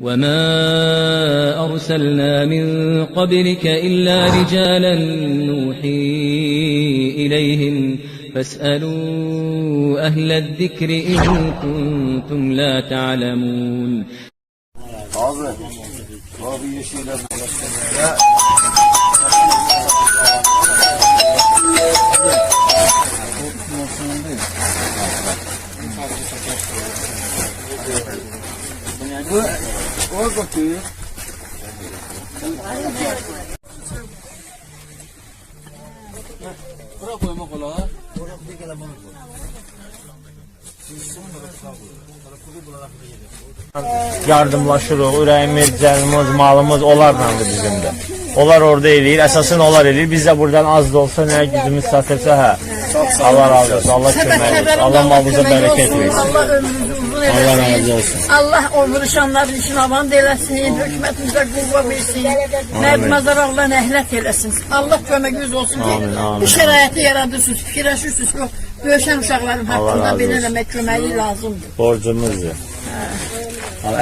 وما أرسلنا من قبلك إلا رجالا نوحي إليهم فاسألوا أهل الذكر إن كنتم لا تعلمون Ya. Bu, o bakıyor. Bırak koyma kola. Bırak bir kere bana koy. yardımlaşırıq, ürəyimiz, canımız, malımız onlarlandır bizim də. Onlar orada eləyir, əsasın onlar eləyir. Biz də buradan az da olsa nə gücümüz çatırsa, hə. Allah razı olsun, Allah kömək olsun. Allah malımıza bərəkət versin. Allah ömrünüzü uzun eləsin. Allah razı olsun. Allah o vuruşanların için aman eləsin. Hükümetimize kuvva versin. Mərd mazaraqla nəhlət eləsin. Allah köməyiniz olsun ki, Amin, amin. bu şəraiti yaradırsınız, fikirləşirsiniz ki, böyüşən uşaqların haqqında belə eləmək köməyi lazımdır. Borcumuzdur. Allah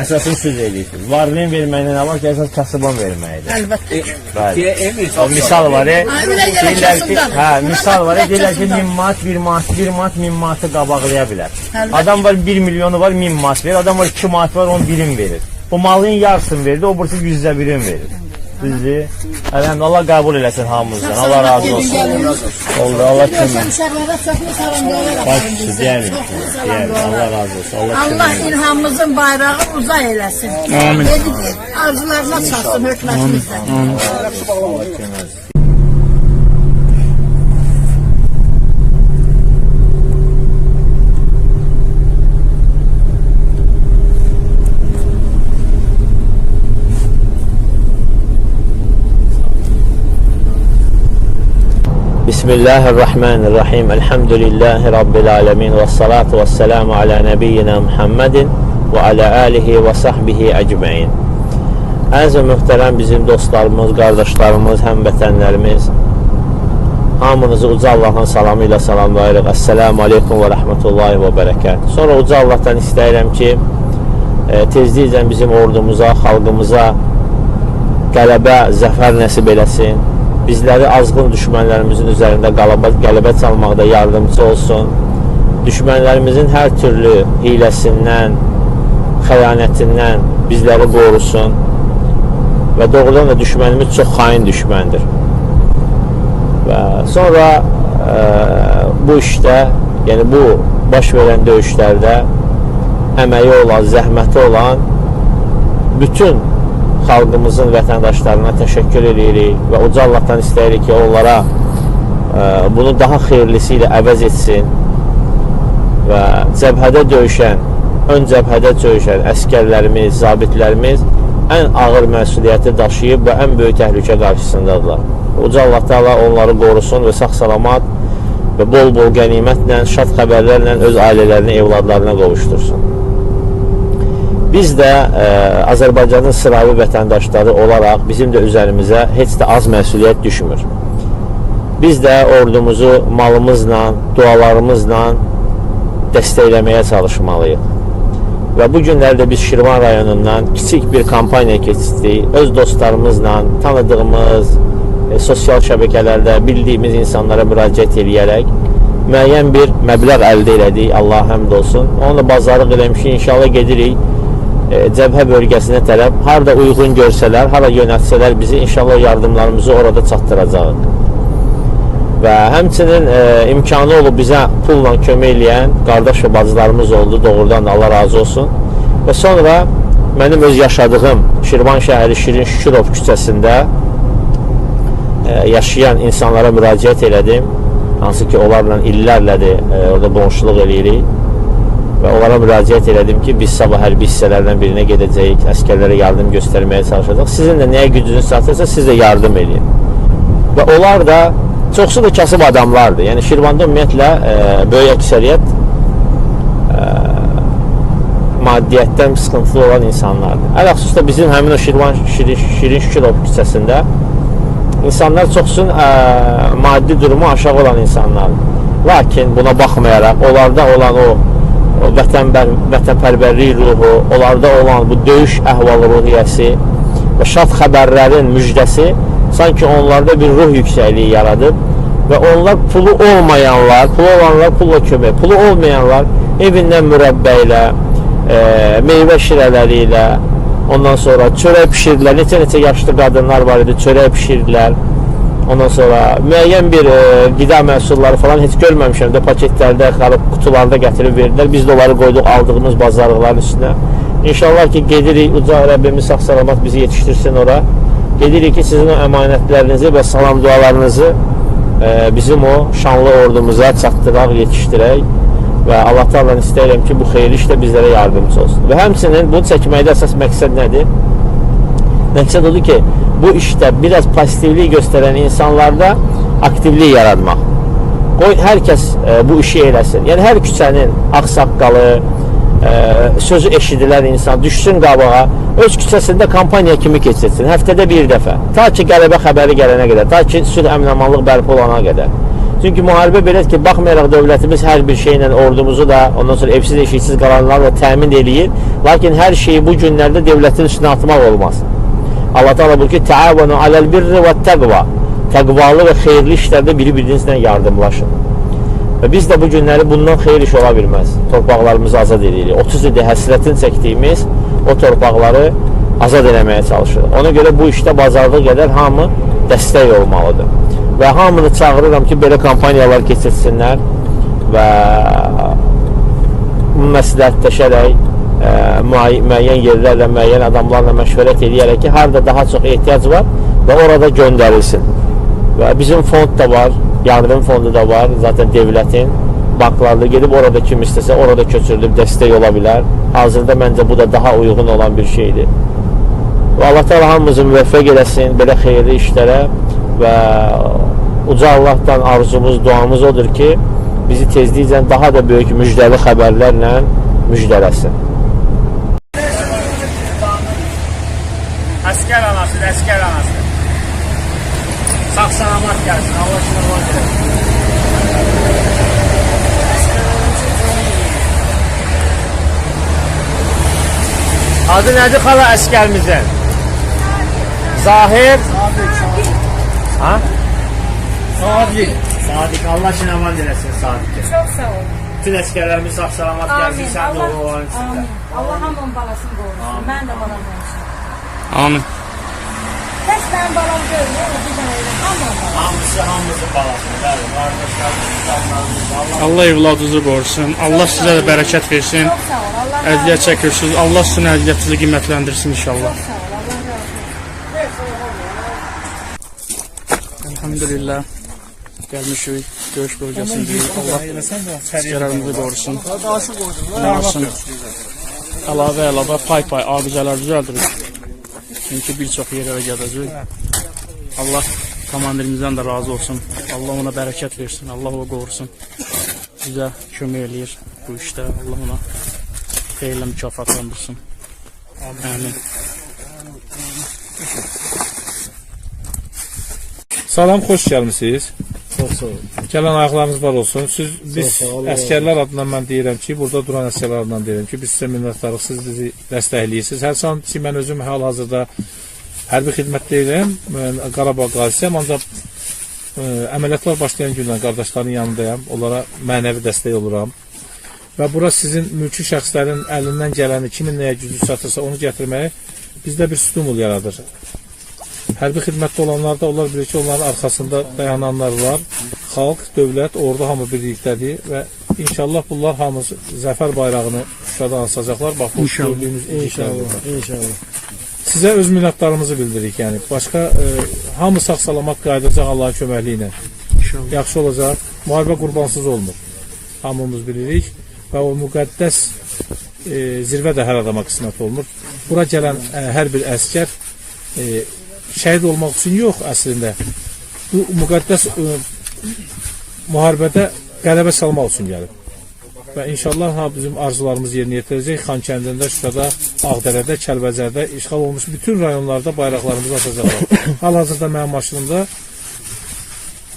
əsasını siz eləyirsiniz. Varlığın verməklə nə var ki, əsas kasıban verməkdir. Əlbəttə. Bəli. O misal var, deyirlər ki, hə, misal var, deyirlər ki, kasımdan. 1000 manat, 1 manat, 1 manat 1000 manatı qabaqlaya bilər. Adam var 1 milyonu var 1000 manat verir, adam var 2 manat var 10 birim verir. Bu malın yarısını verdi, o burası yüzdə birim verir. Düzdür? Əlhamdülillah Allah qəbul eləsin hamımızdan. Allah razı olsun. Oldu, Allah kömək. uşaqlara çoxlu salam dua Baş üstü deyəlim. Deyəlim. Allah razı olsun. Allah Allah kömək. ilhamımızın bayrağı uzay eləsin. Amin. Arzularına çatsın hökumətimizdən. Allah kömək. Bismillahirrahmanirrahim. Elhamdülillahi Rabbil alemin. Ve salatu ve selamu ala nebiyyina Muhammedin ve ala alihi ve sahbihi ecmain. Əziz və möhtərəm bizim dostlarımız, qardaşlarımız, həmvətənlərimiz, hamınızı uca Allahın salamı ilə salamlayırıq. Əssəlamu aleykum və rəhmətullahi və bərəkət. Sonra uca Allahdan istəyirəm ki, e, tezliklə bizim ordumuza, xalqımıza qələbə, zəfər nəsib eləsin. Bizləri azğın düşmənlərimizin üzərində qələbə, qələbə çalmaqda yardımcı olsun. Düşmənlərimizin hər türlü hiləsindən, xəyanətindən bizləri qorusun. Və doğrudan da düşmənimiz çox xain düşməndir. Və sonra e, bu işdə, yəni bu baş verən döyüşlərdə əməyi olan, zəhməti olan bütün xalqımızın vətəndaşlarına təşəkkür edirik və uca Allahdan istəyirik ki, onlara e, bunu daha xeyirlisi ilə əvəz etsin və cəbhədə döyüşən, ön cəbhədə döyüşən əskərlərimiz, zabitlərimiz ən ağır məsuliyyəti daşıyıb və ən böyük təhlükə qarşısındadırlar. Uca Allah Teala onları qorusun və sağ-salamat və bol-bol qənimətlə, şad xəbərlərlə öz ailələrini, evladlarına qovuştursun. Biz də ə, Azərbaycanın sıravi vətəndaşları olaraq bizim də üzərimizə heç də az məsuliyyət düşmür. Biz də ordumuzu malımızla, dualarımızla dəstəkləməyə çalışmalıyıq. Və bu günlərdə biz Şirvan rayonundan kiçik bir kampaniya keçirdik. Öz dostlarımızla, tanıdığımız, e, sosial şəbəkələrdə bildiyimiz insanlara müraciət edərək müəyyən bir məbləğ əldə elədik. Allah həmd olsun. Onunla bazarlıq eləmişik. İnşallah gedirik e, cəbhə bölgəsinə tərəf harda uyğun görsələr, hara yönəltsələr bizi inşallah yardımlarımızı orada çatdıracağıq. Və həmçinin e, imkanı olub bizə pulla kömək eləyən qardaş və bacılarımız oldu. Doğrudan da Allah razı olsun. Və sonra mənim öz yaşadığım Şirvan şəhəri Şirin Şükürov küçəsində e, yaşayan insanlara müraciət elədim. Hansı ki, onlarla illərlədir e, orada qonşuluq eləyirik və onlara müraciət elədim ki, biz sabah hərbi hissələrdən birinə gedəcəyik, əskərlərə yardım göstərməyə çalışacaq. Sizin də nəyə gücünüz çatırsa, siz də yardım edin. Və onlar da çoxsu da kasıb adamlardır. Yəni Şirvanda ümumiyyətlə e, böyük əksəriyyət e, maddiyyətdən sıxıntılı olan insanlardır. Ələxüsus da bizim həmin o Şirvan Şirin, Şirin Şükürov küçəsində insanlar çoxsun ə, maddi durumu aşağı olan insanlardır. Lakin buna baxmayaraq onlarda olan o vətənbər, vətənpərvərlik ruhu, onlarda olan bu döyüş əhval-ruhiyyəsi və şad xəbərlərin müjdəsi sanki onlarda bir ruh yüksəkliyi yaradıb və onlar pulu olmayanlar, pulu olanlar pulla kömək, pulu olmayanlar evindən mürəbbə ilə, e, meyvə şirələri ilə, ondan sonra çörək bişirdilər. Neçə-neçə yaşlı qadınlar var idi, çörək bişirdilər. Ondan sonra müəyyən bir e, qida məhsulları falan heç görməmişəm də paketlərdə, xalq qutularda gətirib verdilər. Biz də onları qoyduq aldığımız bazarlıqların üstünə. İnşallah ki gedirik uca Rəbbimiz sağ salamat bizi yetişdirsin ora. Gedirik ki sizin o əmanətlərinizi və salam dualarınızı e, bizim o şanlı ordumuza çatdıraq, yetişdirək və Allah Taala'dan istəyirəm ki bu xeyirli işdə bizlərə yardımcı olsun. Və həmçinin bunu çəkməkdə əsas məqsəd nədir? Məqsəd odur ki, bu işdə biraz pozitivlik göstərən insanlarda aktivlik yaratmaq. Qoy hər kəs e, bu işi eləsin. Yəni hər küçənin ağsaqqalı, e, sözü eşidilən insan düşsün qabağa, öz küçəsində kampaniya kimi keçirsin. Həftədə bir dəfə. Ta ki qələbə xəbəri gələnə qədər, ta ki sülh əmin-amanlıq bərpa olana qədər. Çünki müharibə belədir ki, baxmayaraq dövlətimiz hər bir şeylə ordumuzu da, ondan sonra evsiz eşiksiz qalanlarla təmin eləyir. Lakin hər şeyi bu günlərdə dövlətin üstünə atmaq olmaz. Allah Teala buyurur ki, "Taavunu alel birri ve takva." Təqvalı və xeyirli işlərdə bir-birinizlə yardımlaşın. Və biz də bu günləri bundan xeyir iş ola bilməz. Torpaqlarımızı azad edirik. 30 ildir həsrətin çəkdiyimiz o torpaqları azad eləməyə çalışırıq. Ona görə bu işdə bazarlıq qədər hamı dəstək olmalıdır. Və hamını çağırıram ki, belə kampaniyalar keçirsinlər və məsləhətləşərək müəyyən yerlərlə, müəyyən adamlarla məşvərət edərək ki, harada daha çox ehtiyac var və orada göndərilsin. Və bizim fond da var, yardım fondu da var, zaten devlətin banklarda gedib orada kim istəsə orada köçürülüb dəstək ola bilər. Hazırda məncə bu da daha uyğun olan bir şeydir. Və Allah Teala hamımızı müvəffəq eləsin belə xeyirli işlərə və uca Allahdan arzumuz, duamız odur ki, bizi tezliklə daha da böyük müjdəli xəbərlərlə müjdələsin. Əskər anası, əskər anası. Sağ salamat gəlsin. Allah şükür versin. Adı nədir xala əskərimizin? Zahir. Ha? Sadiq. Sadiq. Allah için aman dilesin Sadiq. Çok sağ olun. Bütün əsgərlərimiz sağ salamat gəlsin. Amin. Sən də Allah, hamının balasını korusun. Ben de olsun. Amin. Hiç benim balam. O bir. Hamısı hamımızın. Bəli, insanlarımız. Allah Allah evladınızı qorusun. Allah sizə də bərəkət versin. Çok sağ ol. Allah. Əziyyət çəkirsiniz. Allah sizin əziyyətinizi qiymətləndirsin inşallah. Çok sağ ol. Allah razı olsun. Elhamdülillah. Gəlmişik döyüş bölgəsindəyik. Allah əsgərlərimizi qorusun. Qorusun. Əlavə əlavə pay pay abizələr düzəldirik. Çünki bir çox yerlərə gedəcək. Allah komandirimizdən də razı olsun. Allah ona bərəkət versin. Allah onu qorusun. Bizə kömək eləyir bu işdə. Allah ona xeyirlə mükafatlandırsın. Amin. Salam, xoş gəlmisiniz. Sağ olun. Gələn ayaqlarınız var olsun. Siz biz sağ olun. əskərlər adından mən deyirəm ki, burada duran əskərlər adından deyirəm ki, biz sizə minnətdarıq. Siz bizi dəstəkləyirsiniz. Hər san ki, mən özüm hal-hazırda hərbi xidmətdəyəm. Mən Qarabağ qazisiyəm, ancaq ə, əməliyyatlar başlayan gündən qardaşların yanındayam. Onlara mənəvi dəstək oluram. Və bura sizin mülki şəxslərin əlindən gələni, kimin nəyə gücü çatırsa onu gətirməyə bizdə bir stimul yaradır. Hərbi xidmətdə olanlar da onlar bilir ki, onların arxasında dayananlar var. Xalq, dövlət, ordu hamı birlikdədir və inşallah bunlar hamısı zəfər bayrağını Şuşada asacaqlar. Bax bu gördüyünüz inşallah. İnşallah. Sizə öz minnətdarımızı bildiririk. Yəni başqa e, hamı sağ-salamat qayıdacaq Allahın köməkliyi ilə. İnşallah. Yaxşı olacaq. Müharibə qurbansız olmur. Hamımız bilirik və o müqəddəs e, zirvə də hər adama qismət olmur. Bura gələn e, hər bir əskər e, şəhid olmaq üçün yox əslində. Bu müqəddəs e, müharibədə qələbə salmaq üçün gəlib. Və inşallah ha bizim arzularımız yerinə yetirəcək. Xankəndində, Şuşada, Ağdərədə, Kəlbəcərdə işğal olmuş bütün rayonlarda bayraqlarımızı asacaqlar. Hal-hazırda mənim maşınımda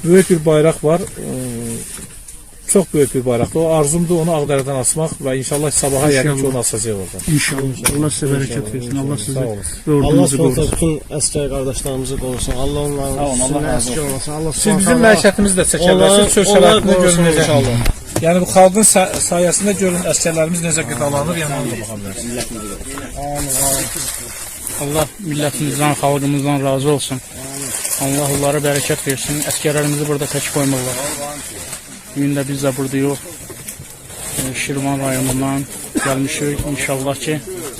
böyük bir bayraq var. Çox böyük bir bayraqdır. O arzumdur onu Ağdərədən asmaq və inşallah sabaha yəqin ki onu asacağıq oradan. İnşallah. Allah sizə bərəkət versin. Allah Sağ olasın. və Allah qorusun. bütün əskər qardaşlarımızı qorusun. Allah onların razı əskər olmasın. Allah Siz bizim məişətimizi də çəkə Onlar- bilərsiniz. Söz qorusun görün inşallah. Yəni bu xalqın sa- sayəsində görün əsgərlərimiz necə qidalanır, yəni ona da baxa bilərsiniz. Allah millətimizdən, xalqımızdan razı olsun. Allah onlara bərəkət versin. Əskərlərimizi burada tək qoymurlar. Bugün də biz də buradayıq. E, Şirvan rayonundan gəlmişik. İnşallah ki,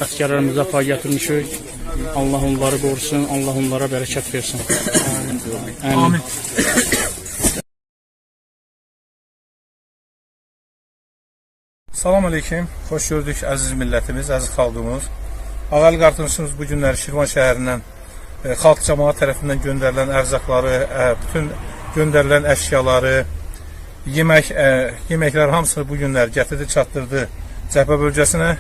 əskərlərimizə pay gətirmişik. Allah onları qorusun, Allah onlara bərəkət versin. Amin. Amin. Salam aleyküm. Xoş gördük əziz millətimiz, əziz xalqımız. Ağalı qardaşımız bu günləri Şirvan şəhərindən e, xalq cəmaat tərəfindən göndərilən ərzaqları, e, bütün göndərilən əşyaları, yemək e, yeməklər hamısını bu günlər gətirdi, çatdırdı cəbhə bölgəsinə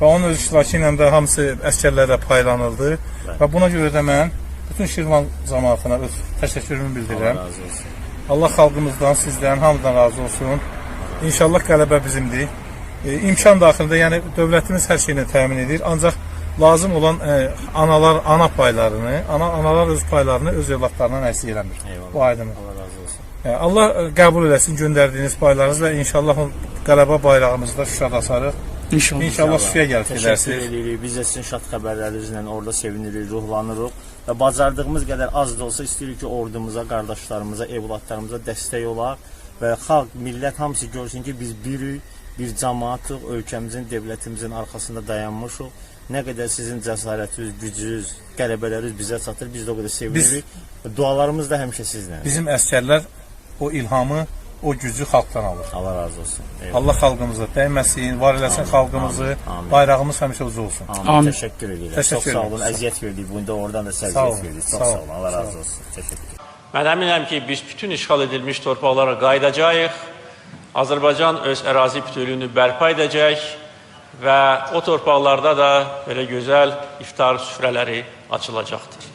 və onun öz iştirakı ilə də hamısı əskərlərə paylanıldı və buna görə də mən bütün Şirvan cəmaatına öz təşəkkürümü bildirirəm. Allah xalqımızdan, sizdən hamıdan razı olsun. İnşallah qələbə bizimdir. E, imkan daxilində, yəni dövlətimiz hər şeyini təmin edir. Ancaq lazım olan e, analar ana paylarını, ana analar öz paylarını öz övladlarından əksik eləmir. Bu aydındır. Allah razı olsun. E, Allah e, qəbul eləsin göndərdiyiniz paylarınızı və inşallah qələbə bayrağımızı da Şuşada asarıq. İnşallah. İnşallah Şuşaya gəlib Təşəkkür gedərsiniz. edirik. Biz də sizin şad xəbərlərinizlə orada sevinirik, ruhlanırıq və bacardığımız qədər az da olsa istəyirik ki, ordumuza, qardaşlarımıza, evladlarımıza dəstək olaq və xalq, millət hamısı görsün ki, biz birik, bir cəmaatıq, ölkəmizin, dövlətimizin arxasında dayanmışıq. Nə qədər sizin cəsarətiniz, gücünüz, qələbələriniz bizə çatır, biz də o qədər sevinirik. Dualarımız da həmişə sizlə. Bizim əskərlər o ilhamı, o gücü xalqdan alır. Allah razı olsun. Eyvallah. Allah xalqımıza dəyməsin, var eləsin xalqımızı, bayrağımız həmişə ucu olsun. Amin. Amin. Təşəkkür edirəm. Təşəkkür Çox sağ olun. Əziyyət verdik. Bunda oradan da olun, verdik. sağ Çox sağ olun. Allah razı olsun. Təşəkkür Mən əminəm ki, biz bütün işğal edilmiş torpaqlara qayıdacağıq. Azərbaycan öz ərazi bütövlüyünü bərpa edəcək və o torpaqlarda da belə gözəl iftar süfrələri açılacaqdır.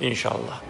İnşallah.